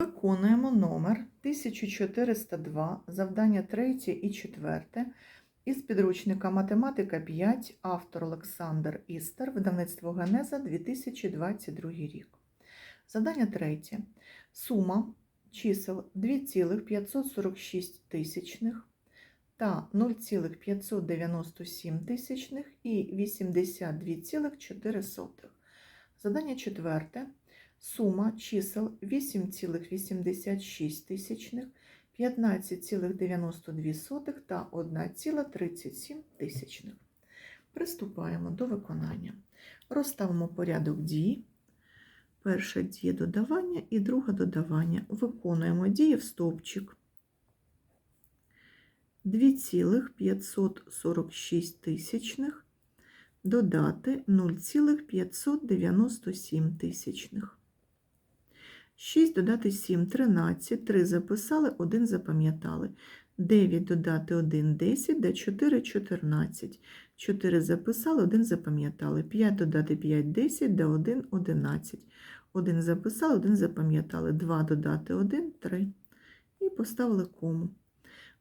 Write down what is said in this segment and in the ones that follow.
Виконуємо номер 1402, завдання 3 і 4 із підручника Математика 5, автор Олександр Істер, видавництво Генеза 2022 рік. Завдання 3. Сума чисел 2,546 тисячних та 0,597 тисячних і 82,4. Завдання 4. Сума чисел 8,86 тисячних, 15,92 та 1,37 тисячних. Приступаємо до виконання. Розставимо порядок дій. Перша дія додавання і друга додавання. Виконуємо дії в стовпчик. 2,546 тисячних додати 0,597 тисячних. 6 додати 7 13, 3 записали, 1 запам'ятали. 9 додати 1 10, да 4 14. 4 записали, 1 запам'ятали. 5 додати 5 10, да 1 11. 1 записали, 1 запам'ятали. 2 додати 1 3. І поставили кому.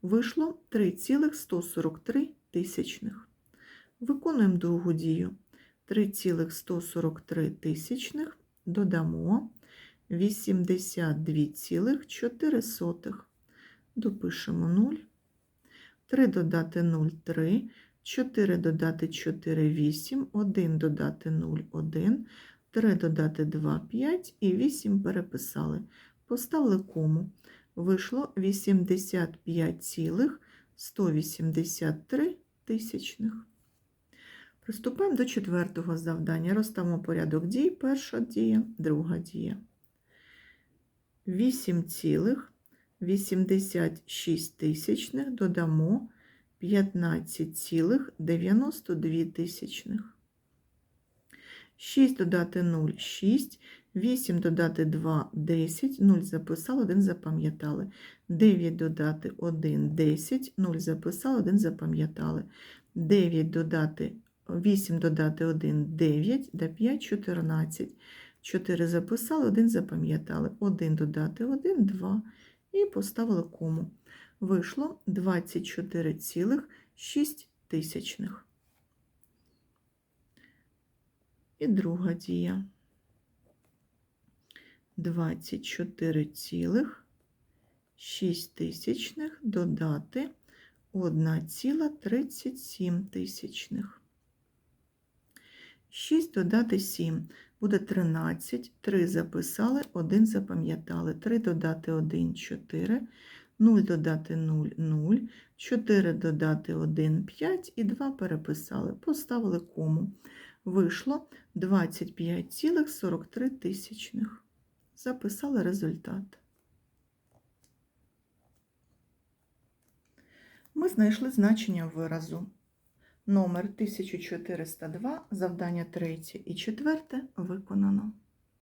Вийшло 3,143 тисячних. Виконуємо другу дію. 3,143 тисячних додамо 82,4. Допишемо 0. 3 додати 0 3, 4 додати 4 8, 1 додати 0 1, 3 додати 2 5 і 8 переписали. Поставили кому. Вийшло 85,183 тисячних. Приступаємо до четвертого завдання. Розставимо порядок дій. Перша дія, друга дія. 8,86 тисячних додамо 15,92 тисячних. 6 додати 0 – 6, 8 додати 2 – 10, 0 записали, 1 запам'ятали. 9 додати 1 – 10, 0 записали, 1 запам'ятали. 9 додати 8 додати 1 – 9, да 5 – 14. 4 записали, 1 запам'ятали. 1 додати 1 – 2. І поставили кому. Вийшло 24,6 тисячних. І друга дія. 24,6 тисячних додати 1,37 тисячних. 6 додати 7 буде 13, 3 записали, 1 запам'ятали, 3 додати 1 – 4, 0 додати 0 – 0, 4 додати 1 – 5 і 2 переписали, поставили кому. Вийшло 25,43 тисячних. Записали результат. Ми знайшли значення виразу. Номер 1402, завдання 3 і 4 виконано.